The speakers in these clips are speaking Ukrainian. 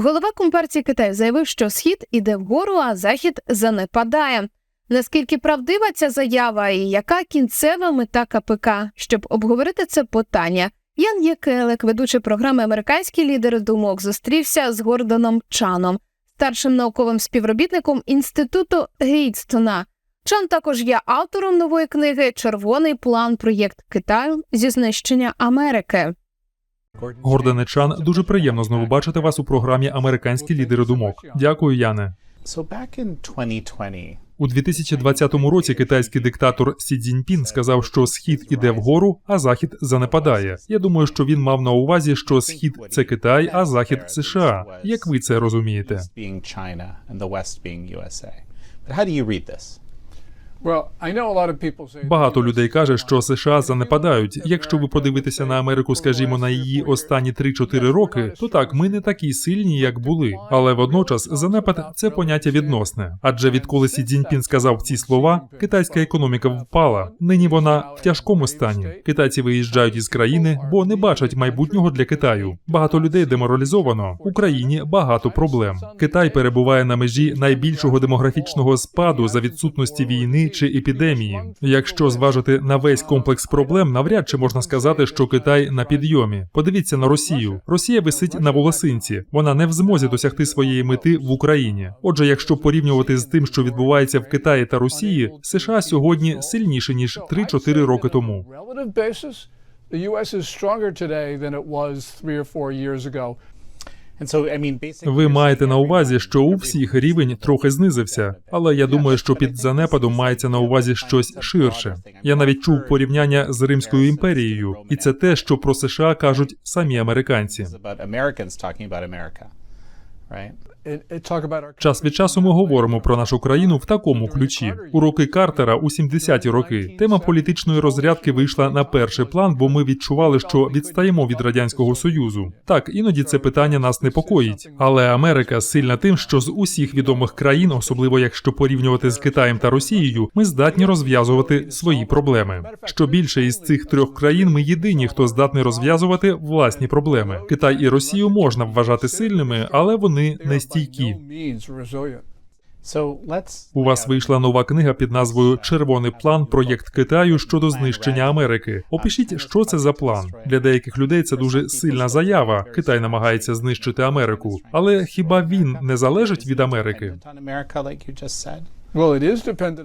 Голова компартії Китаю заявив, що схід іде вгору, а захід занепадає. Наскільки правдива ця заява і яка кінцева мета КПК? Щоб обговорити це питання, Ян Єкелек, ведучий програми Американські лідери думок, зустрівся з Гордоном Чаном, старшим науковим співробітником інституту Гейдстона. Чан також є автором нової книги Червоний план проєкт Китаю зі знищення Америки. Гордоне Чан, дуже приємно знову бачити вас у програмі Американські лідери думок. Дякую, Яне. So back in 2020, У 2020 році китайський диктатор Сі Цзіньпін сказав, що схід іде вгору, а захід занепадає. Я думаю, що він мав на увазі, що схід це Китай, а захід США. Як ви це розумієте? Багато людей каже, що США занепадають. Якщо ви подивитеся на Америку, скажімо, на її останні 3-4 роки, то так, ми не такі сильні, як були. Але водночас занепад це поняття відносне. Адже відколи Сі Цзіньпін сказав ці слова, китайська економіка впала. Нині вона в тяжкому стані. Китайці виїжджають із країни, бо не бачать майбутнього для Китаю. Багато людей деморалізовано. В Україні багато проблем. Китай перебуває на межі найбільшого демографічного спаду за відсутності війни чи епідемії. Якщо зважити на весь комплекс проблем, навряд чи можна сказати, що Китай на підйомі. Подивіться на Росію. Росія висить на волосинці. Вона не в змозі досягти своєї мети в Україні. Отже, якщо порівнювати з тим, що відбувається в Китаї та Росії, США сьогодні сильніше ніж 3-4 роки тому. the U.S. is stronger today than it was three or four years ago. Ви маєте на увазі, що у всіх рівень трохи знизився, але я думаю, що під занепадом мається на увазі щось ширше. Я навіть чув порівняння з Римською імперією, і це те, що про США кажуть самі американці. Час від часу ми говоримо про нашу країну в такому ключі. У роки Картера у 70-ті роки тема політичної розрядки вийшла на перший план, бо ми відчували, що відстаємо від радянського союзу. Так, іноді це питання нас непокоїть. Але Америка сильна тим, що з усіх відомих країн, особливо якщо порівнювати з Китаєм та Росією, ми здатні розв'язувати свої проблеми. Що більше із цих трьох країн, ми єдині, хто здатний розв'язувати власні проблеми. Китай і Росію можна вважати сильними, але вони не нестійкі. У вас вийшла нова книга під назвою Червоний план проєкт Китаю щодо знищення Америки. Опишіть, що це за план. Для деяких людей це дуже сильна заява. Китай намагається знищити Америку. Але хіба він не залежить від Америки?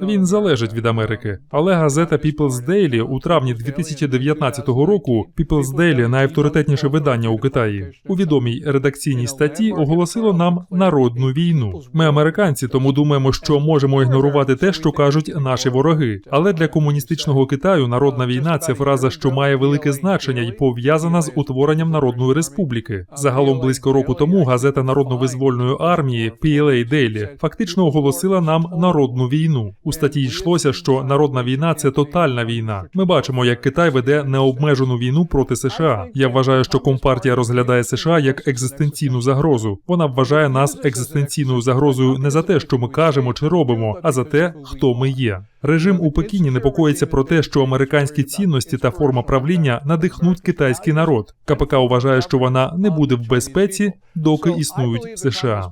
Він залежить від Америки. Але газета People's Daily у травні 2019 року People's Daily – найавторитетніше видання у Китаї. У відомій редакційній статті оголосило нам народну війну. Ми американці, тому думаємо, що можемо ігнорувати те, що кажуть наші вороги. Але для комуністичного Китаю народна війна це фраза, що має велике значення і пов'язана з утворенням народної республіки. Загалом близько року тому газета народно-визвольної армії PLA Daily фактично оголосила нам народну війну. У статті йшлося, що народна війна це тотальна війна. Ми бачимо, як Китай веде необмежену війну проти США. Я вважаю, що компартія розглядає США як екзистенційну загрозу. Вона вважає нас екзистенційною загрозою не за те, що ми кажемо чи робимо, а за те, хто ми є. Режим у Пекіні непокоїться про те, що американські цінності та форма правління надихнуть китайський народ. КПК вважає, що вона не буде в безпеці, доки існують США.